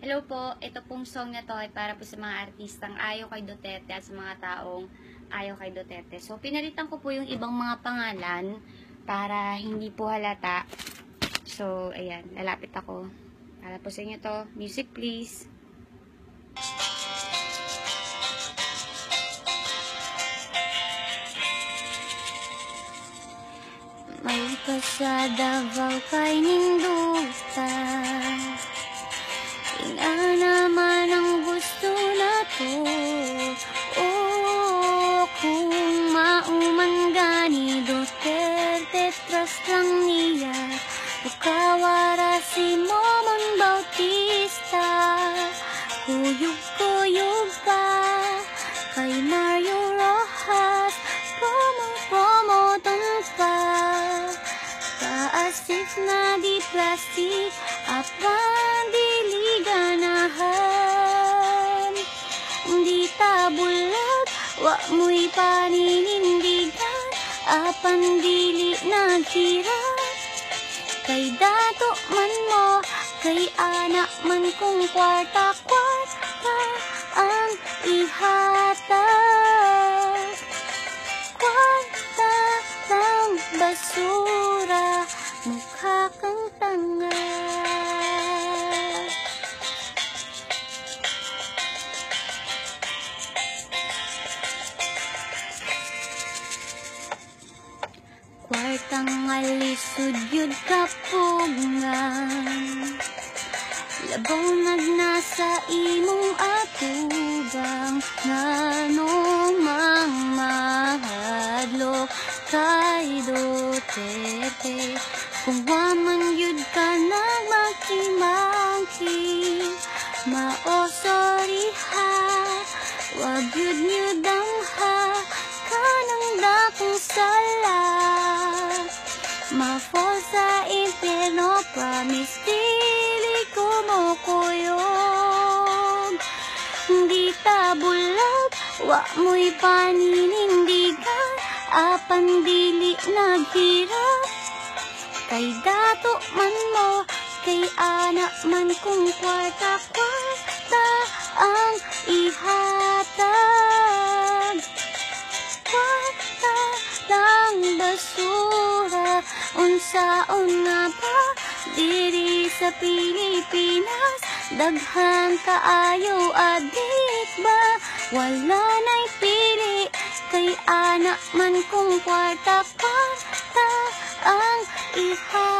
Hello po, ito pong song na to ay para po sa mga artistang ayaw kay Duterte at sa mga taong ayaw kay Duterte. So, pinalitan ko po yung ibang mga pangalan para hindi po halata. So, ayan, lalapit ako. Para po sa inyo to. Music please. May kasada Davao kay Nindutan Ina naman ang gusto na to. Oh, kung mauman gani Duterte trust lang niya. Bukawara si Momon Bautista. Kuyog-kuyog pa Kay Mario Rojas Promo-promoton pa Kaasif na di plastic Apan Di tabulag Wa mo'y paninindigan Apan dili naghirap Kay dato man mo Kay anak man kung kwarta-kwarta Ang ihatag. Kwarta ng basura Mukha kang Kwartang alisod yun kapungan. Labaw nagnasa imong atubang Ngano mang mahadlo kay Duterte? Kung waman yun ka nagmakimangki Mao sorry ha Wag yun yun ha Kanang dakong sala Ma-fall sa impyerno Promise dili ko mo kuyog Hindi tabulag Wa mo'y paninindigan. Apan dili naghirap Kay dato man mo Kay anak man kung kwarta-kwarta Ang ihatag Unsaon nga ba? Diri sa Pilipinas Daghan kaayo adik ba? Wala na'y pili Kay anak man kung kwarta-kwarta Ang ihatag